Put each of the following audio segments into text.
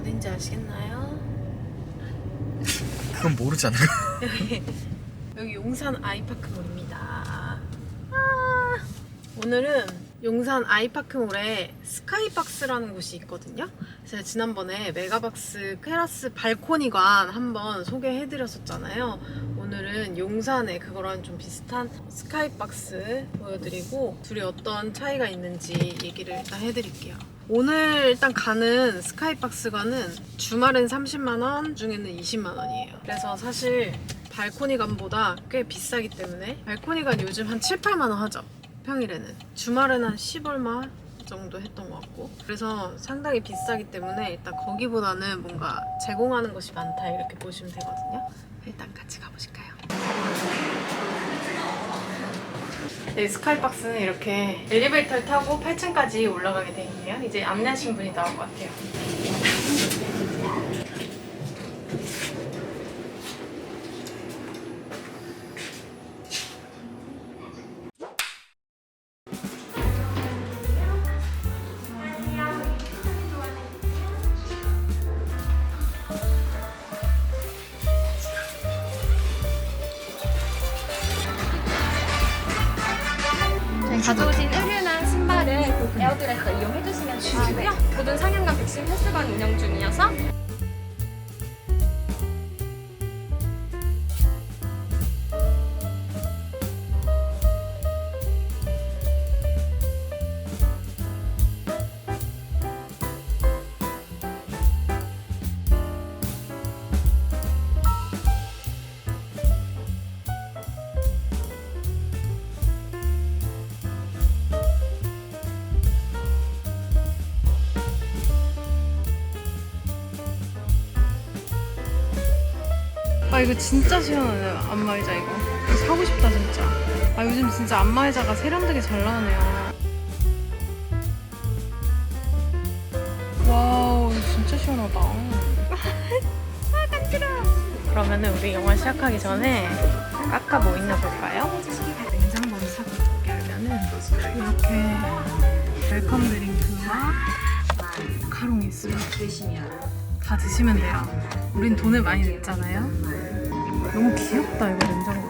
어딘지 아시겠나요? 그건 모르지 않을까? 여기 여기 용산 아이파크몰입니다. 아, 오늘은 용산 아이파크몰에 스카이박스라는 곳이 있거든요. 제가 지난번에 메가박스 테라스 발코니관 한번 소개해드렸었잖아요. 오늘은 용산에 그거랑 좀 비슷한 스카이박스 보여드리고 둘이 어떤 차이가 있는지 얘기를 일단 해드릴게요. 오늘 일단 가는 스카이박스관은 주말엔 30만원, 중에는 20만원이에요. 그래서 사실 발코니관보다 꽤 비싸기 때문에 발코니관 요즘 한 7, 8만원 하죠. 평일에는. 주말에는 한 10얼마 정도 했던 것 같고. 그래서 상당히 비싸기 때문에 일단 거기보다는 뭔가 제공하는 것이 많다 이렇게 보시면 되거든요. 일단 같이 가보실까요? 네, 스카이박스는 이렇게 엘리베이터를 타고 8층까지 올라가게 돼 있네요. 이제 안내하신 분이 나올 것 같아요. 이용해주시면 되시고요. 모든 상영관 백신 횟수관 운영 중이어서 아 이거 진짜 시원하네요. 안마의자 이거. 이거 사고 싶다 진짜. 아 요즘 진짜 안마의자가 세련되게 잘 나오네요. 와우 진짜 시원하다. 아 간지러워 그러면은 우리 영화 시작하기 전에 아까 뭐 있나 볼까요? 냉장고를 사고 열면은 이렇게 웰컴 드링크와 마카롱이 있어요 다 드시면 돼요. 우린 돈을 많이 냈잖아요. 너무 귀엽다 이거 냉장고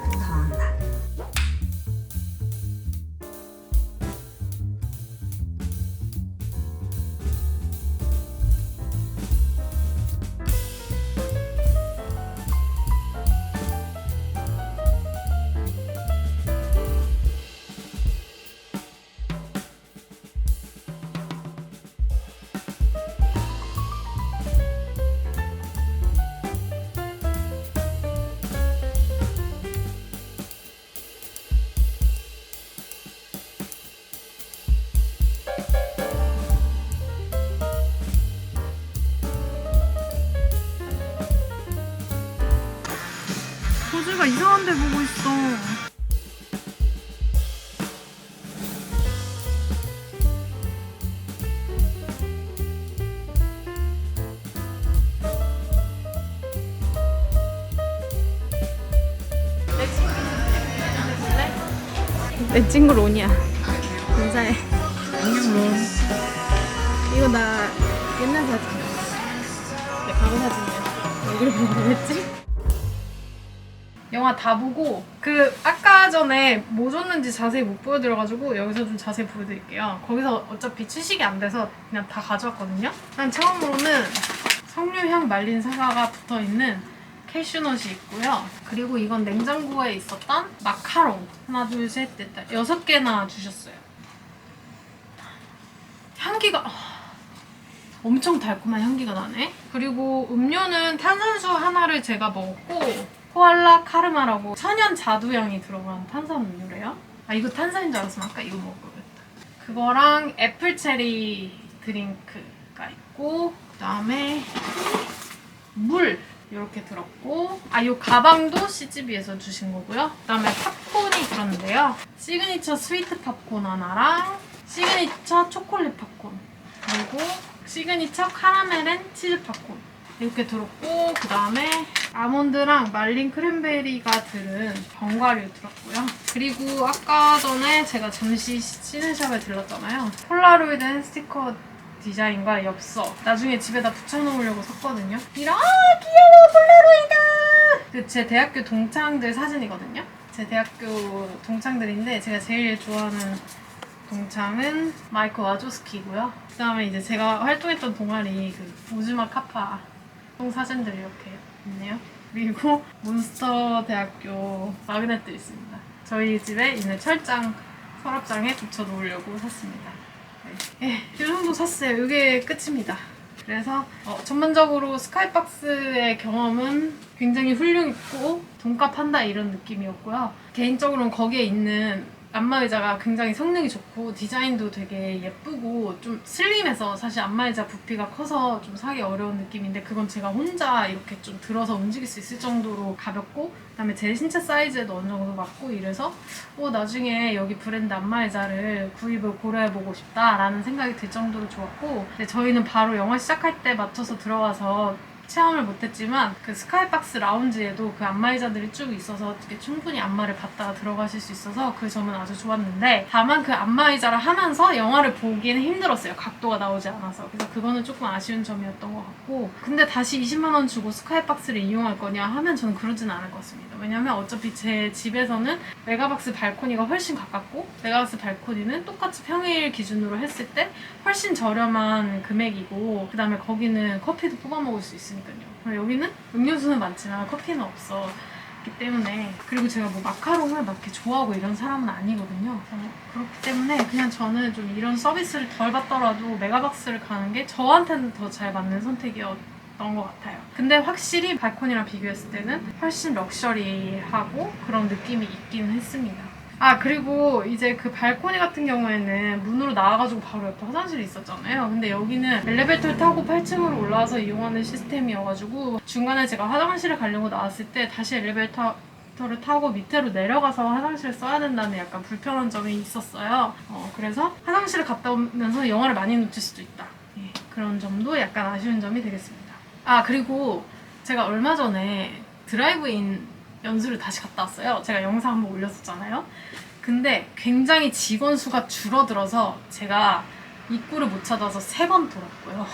도. 포즈가 이상한 데 보고 있어. 내 친구 론이야. 인사해. 안녕 론. 이거 나 옛날 사진이야. 내 과거 사진이야. 얼굴 보고 그랬지? 영화 다 보고 그 아까 전에 뭐 줬는지 자세히 못 보여드려가지고 여기서 좀 자세히 보여드릴게요. 거기서 어차피 취식이 안 돼서 그냥 다 가져왔거든요. 난 처음으로는 석류향 말린 사과가 붙어있는 캐슈넛이 있고요. 그리고 이건 냉장고에 있었던 마카롱 하나 둘 셋 넷다 여섯 개나 주셨어요. 향기가 아, 엄청 달콤한 향기가 나네. 그리고 음료는 탄산수 하나를 제가 먹었고 코알라 카르마라고 천연 자두향이 들어간 탄산 음료래요. 아 이거 탄산인 줄 알았으면 아까 이거 먹어야겠다. 그거랑 애플 체리 드링크가 있고 그다음에 물 이렇게 들었고 아 이 가방도 CGV에서 주신 거고요. 그다음에 팝콘이 들었는데요. 시그니처 스위트 팝콘 하나랑 시그니처 초콜릿 팝콘 그리고 시그니처 카라멜 앤 치즈 팝콘 이렇게 들었고 그 다음에 아몬드랑 말린 크랜베리가 들은 견과류 들었고요. 그리고 아까 전에 제가 잠시 시즌샵에 들렀잖아요. 폴라로이드 앤 스티커 디자인과 엽서 나중에 집에다 붙여놓으려고 샀거든요. 이런 아, 귀여워 폴라로이드. 그 제 대학교 동창들 사진이거든요. 제 대학교 동창들인데 제가 제일 좋아하는 동창은 마이클 와조스키고요. 그다음에 이제 제가 활동했던 동아리 그 오즈마 카파 동 사진들이 이렇게 있네요. 그리고 몬스터 대학교 마그넷도 있습니다. 저희 집에 있는 철장 서랍장에 붙여 놓으려고 샀습니다. 네. 예, 이 정도 샀어요. 이게 끝입니다. 그래서 어, 전반적으로 스카이박스의 경험은 굉장히 훌륭했고 돈값 한다 이런 느낌이었고요. 개인적으로는 거기에 있는 안마의자가 굉장히 성능이 좋고 디자인도 되게 예쁘고 좀 슬림해서 사실 안마의자 부피가 커서 좀 사기 어려운 느낌인데 그건 제가 혼자 이렇게 좀 들어서 움직일 수 있을 정도로 가볍고 그다음에 제 신체 사이즈에도 어느 정도 맞고 이래서 어, 나중에 여기 브랜드 안마의자를 구입을 고려해보고 싶다라는 생각이 들 정도로 좋았고 저희는 바로 영화 시작할 때 맞춰서 들어가서 체험을 못했지만 그 스카이박스 라운지에도 그 안마의자들이 쭉 있어서 되게 충분히 안마를 받다가 들어가실 수 있어서 그 점은 아주 좋았는데 다만 그 안마의자를 하면서 영화를 보기는 힘들었어요. 각도가 나오지 않아서. 그래서 그거는 조금 아쉬운 점이었던 것 같고 근데 다시 20만 원 주고 스카이박스를 이용할 거냐 하면 저는 그러진 않을 것 같습니다. 왜냐면 어차피 제 집에서는 메가박스 발코니가 훨씬 가깝고 메가박스 발코니는 똑같이 평일 기준으로 했을 때 훨씬 저렴한 금액이고 그 다음에 거기는 커피도 뽑아 먹을 수 있으니까 요. 그리고 여기는 음료수는 많지만 커피는 없어. 기 때문에 그리고 제가 뭐 마카롱을 막 이렇게 좋아하고 이런 사람은 아니거든요. 어, 그렇기 때문에 그냥 저는 좀 이런 서비스를 덜 받더라도 메가박스를 가는 게 저한테는 더 잘 맞는 선택이었던 것 같아요. 근데 확실히 발코니랑 비교했을 때는 훨씬 럭셔리하고 그런 느낌이 있기는 했습니다. 아 그리고 이제 그 발코니 같은 경우에는 문으로 나와가지고 바로 옆에 화장실이 있었잖아요. 근데 여기는 엘리베이터를 타고 8층으로 올라와서 이용하는 시스템이어가지고 중간에 제가 화장실을 가려고 나왔을 때 다시 엘리베이터 를 타고 밑으로 내려가서 화장실을 써야 된다는 약간 불편한 점이 있었어요. 어, 그래서 화장실을 갔다 오면서 영화를 많이 놓칠 수도 있다. 예, 그런 점도 약간 아쉬운 점이 되겠습니다. 아 그리고 제가 얼마 전에 드라이브인 연수를 다시 갔다 왔어요. 제가 영상 한번 올렸었잖아요. 근데 굉장히 직원 수가 줄어들어서 제가 입구를 못 찾아서 세 번 돌았고요.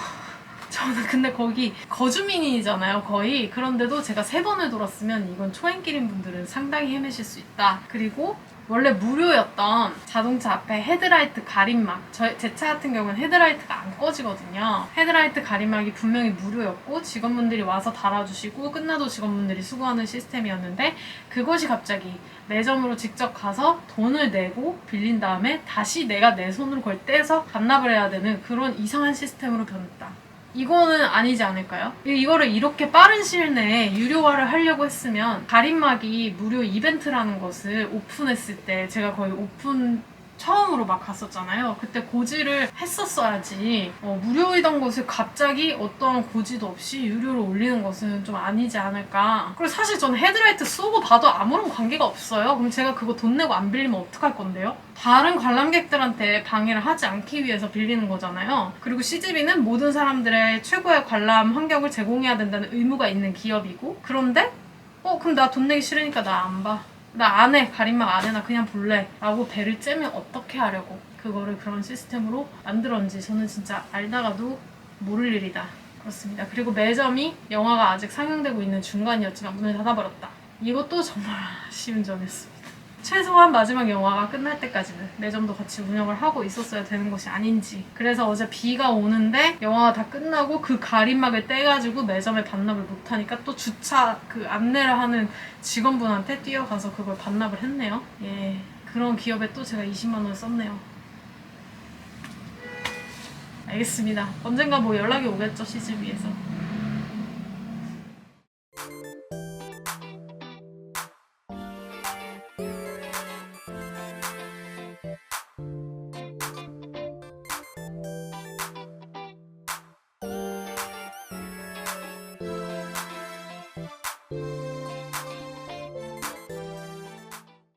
저는 근데 거기 거주민이잖아요, 거의. 그런데도 제가 세 번을 돌았으면 이건 초행길인 분들은 상당히 헤매실 수 있다. 그리고 원래 무료였던 자동차 앞에 헤드라이트 가림막 제 차 같은 경우는 헤드라이트가 안 꺼지거든요 헤드라이트 가림막이 분명히 무료였고 직원분들이 와서 달아주시고 끝나도 직원분들이 수거하는 시스템이었는데 그것이 갑자기 매점으로 직접 가서 돈을 내고 빌린 다음에 다시 내가 내 손으로 그걸 떼서 반납을 해야 되는 그런 이상한 시스템으로 변했다 이거는 아니지 않을까요? 이- 이거를 이렇게 빠른 시일 내에 유료화를 하려고 했으면 가림막이 무료 이벤트라는 것을 오픈했을 때 제가 거의 오픈 처음으로 막 갔었잖아요. 그때 고지를 했었어야지. 어, 무료이던 것을 갑자기 어떠한 고지도 없이 유료로 올리는 것은 좀 아니지 않을까. 그리고 사실 저는 헤드라이트 쏘고 봐도 아무런 관계가 없어요. 그럼 제가 그거 돈 내고 안 빌리면 어떡할 건데요? 다른 관람객들한테 방해를 하지 않기 위해서 빌리는 거잖아요. 그리고 CGV는 모든 사람들의 최고의 관람 환경을 제공해야 된다는 의무가 있는 기업이고 그런데 어 그럼 나 돈 내기 싫으니까 나 안 봐. 나 안 해. 가림막 안 해. 나 그냥 볼래. 라고 배를 째면 어떻게 하려고 그거를 그런 시스템으로 만들었는지 저는 진짜 알다가도 모를 일이다. 그렇습니다. 그리고 매점이 영화가 아직 상영되고 있는 중간이었지만 문을 닫아버렸다. 이것도 정말 아쉬운 점이었습니다. 최소한 마지막 영화가 끝날 때까지는 매점도 같이 운영을 하고 있었어야 되는 것이 아닌지. 그래서 어제 비가 오는데 영화가 다 끝나고 그 가림막을 떼가지고 매점에 반납을 못하니까 또 주차 그 안내를 하는 직원분한테 뛰어가서 그걸 반납을 했네요. 예. 그런 기업에 또 제가 20만원 썼네요. 알겠습니다. 언젠가 뭐 연락이 오겠죠, CGV에서.